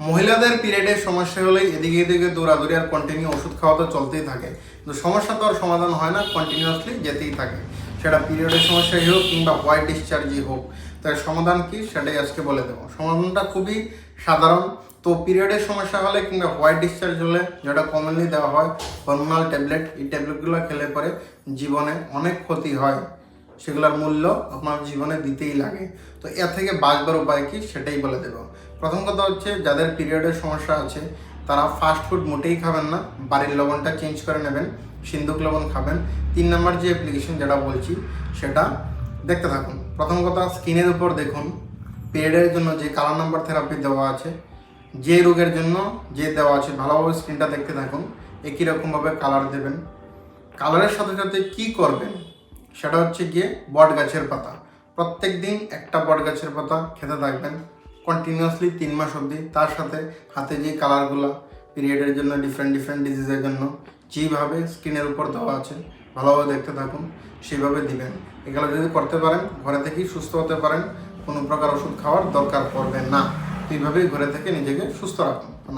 মহিলাদের পিরিয়ডের সমস্যা হলে এদিকে এদিকে দৌড়াদৌড়ি আর কন্টিনিউ ওষুধ খাওয়া তো চলতেই থাকে। কিন্তু সমস্যা তো আর সমাধান হয় না কন্টিনিউয়াসলি যেতেই থাকে। সেটা পিরিয়ডের সমস্যাই হোক কিংবা হোয়াইট ডিসচার্জই হোক, তার সমাধান কি সেটাই আজকে বলে দেবো। সমাধানটা খুবই সাধারণ। তো পিরিয়ডের সমস্যা হলে কিংবা হোয়াইট ডিসচার্জ হলে যেটা কমনলি দেওয়া হয় হরমোনাল ট্যাবলেট এই ট্যাবলেটগুলো খেলে পরে জীবনে অনেক ক্ষতি হয়। সেগুলোর মূল্য আপনার জীবনে দিতেই লাগে। তো এর থেকে বাঁচবার উপায় কি সেটাই বলে দেব। প্রথম কথা হচ্ছে, যাদের পিরিয়ডের সমস্যা আছে, তারা ফাস্ট ফুড মোটেই খাবেন না, বাড়ির লবণটা চেঞ্জ করে নেবেন, সিন্ধুক লবণ খাবেন। তিন নম্বর যে অ্যাপ্লিকেশন যেটা বলছি, সেটা দেখতে থাকুন। প্রথম কথা স্কিনের উপর দেখুন। পিরিয়ডের জন্য যে কালার নাম্বার থেরাপি দেওয়া আছে, যে রোগের জন্য যে দেওয়া আছে, ভালোভাবে স্ক্রিনটা দেখতে থাকুন। একই রকমভাবে কালার দেবেন। কালারের সাথে সাথে কী করবেন? সেটা হচ্ছে গিয়ে বট গাছের পাতা। প্রত্যেক দিন একটা বট গাছের পাতা খেতে থাকবেন। কন্টিনিউয়াসলি তিন মাস অবধি। তার সাথে হাতে যে কালারগুলো পিরিয়ডের জন্য ডিফারেন্ট ডিফারেন্ট ডিজিজের জন্য যেভাবে স্কিনের উপর দেওয়া আছে, ভালোভাবে দেখতে থাকুন, সেইভাবে দিবেন। এগুলো যদি করতে পারেন, ঘরে থেকেই সুস্থ হতে পারেন, কোনো প্রকার ওষুধ খাওয়ার দরকার পড়বে না। এইভাবেই ঘরে থেকে নিজেকে সুস্থ রাখুন।